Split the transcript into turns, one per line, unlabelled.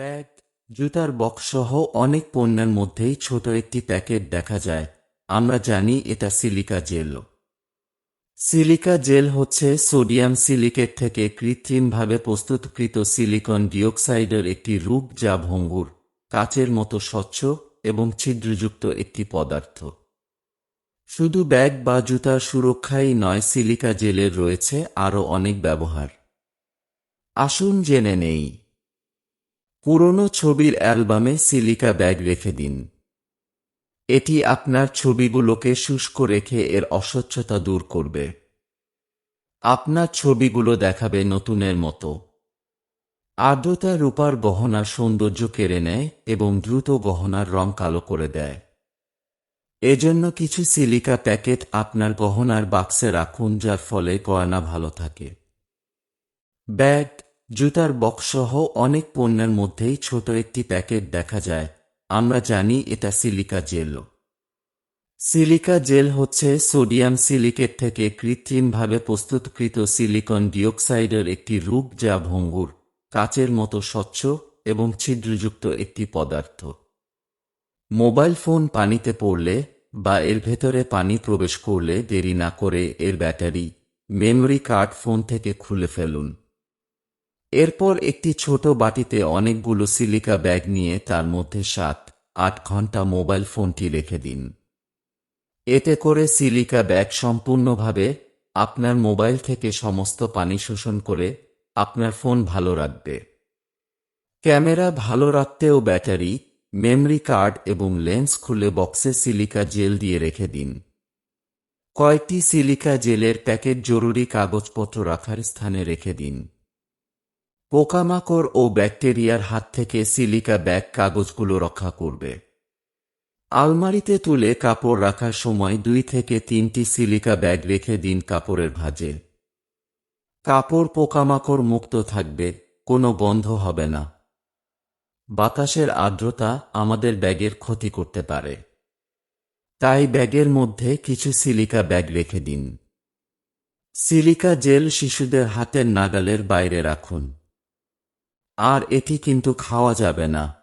Bag জুতার বক্সসহ অনেক পণ্যের মধ্যেই ছোট একটি প্যাকেট দেখা যায়। আমরা জানি এটা সিলিকা জেল। সিলিকা জেল হচ্ছে সোডিয়াম সিলিকেট থেকে কৃত্রিমভাবে প্রস্তুতকৃত সিলিকন ডিঅক্সাইডের একটি রূপ যা ভঙ্গুর, কাচের মতো স্বচ্ছ এবং ছিদ্রযুক্ত একটি পদার্থ। শুধু ব্যাগ বা জুতার সুরক্ষাই নয়, সিলিকা জেলের রয়েছে আরও অনেক ব্যবহার। আসুন জেনে নেই। পুরনো ছবির অ্যালবামে সিলিকা ব্যাগ রেখে দিন। এটি আপনার ছবিগুলোকে শুষ্ক রেখে এর অস্বচ্ছতা দূর করবে। আপনার ছবিগুলো দেখাবে নতুনের মতো। আর্দ্রতা রূপার গহনার সৌন্দর্য কেড়ে নেয় এবং দ্রুত গহনার রং কালো করে দেয়। এজন্য কিছু সিলিকা প্যাকেট আপনার গহনার বাক্সে রাখুন যার ফলে গয়না ভালো থাকে। ব্যাগ জুতার বক্সসহ অনেক পণ্যের মধ্যেই ছোট একটি প্যাকেট দেখা যায়। আমরা জানি এটা সিলিকা জেল। সিলিকা জেল হচ্ছে সোডিয়াম সিলিকেট থেকে কৃত্রিমভাবে প্রস্তুতকৃত সিলিকন ডিঅক্সাইডের একটি রূপ যা ভঙ্গুর, কাচের মতো স্বচ্ছ এবং ছিদ্রযুক্ত একটি পদার্থ। মোবাইল ফোন পানিতে পড়লে বা এর ভেতরে পানি প্রবেশ করলে দেরি না করে এর ব্যাটারি, মেমরি কার্ড ফোন থেকে খুলে ফেলুন। এরপর একটি ছোট বাটিতে অনেকগুলো সিলিকা ব্যাগ নিয়ে তার মধ্যে সাত, আট ঘণ্টা মোবাইল ফোনটি রেখে দিন। এতে করে সিলিকা ব্যাগ সম্পূর্ণভাবে আপনার মোবাইল থেকে সমস্ত পানি শোষণ করে আপনার ফোন ভালো রাখবে। ক্যামেরা ভালো রাখতেও ব্যাটারি, মেমরি কার্ড এবং লেন্স খুলে বক্সে সিলিকা জেল দিয়ে রেখে দিন। কয়েকটি সিলিকা জেলের প্যাকেট জরুরি কাগজপত্র রাখার স্থানে রেখে দিন। পোকামাকড় ও ব্যাকটেরিয়ার হাত থেকে সিলিকা ব্যাগ কাগজগুলো রক্ষা করবে। আলমারিতে তুলে কাপড় রাখার সময় দুই থেকে তিনটি সিলিকা ব্যাগ রেখে দিন কাপড়ের ভাজে। কাপড় পোকামাকড় মুক্ত থাকবে, কোনো গন্ধ হবে না। বাতাসের আর্দ্রতা আমাদের ব্যাগের ক্ষতি করতে পারে। তাই ব্যাগের মধ্যে কিছু সিলিকা ব্যাগ রেখে দিন। সিলিকা জেল শিশুদের হাতের নাগালের বাইরে রাখুন। আর এটি কিন্তু খাওয়া যাবে না।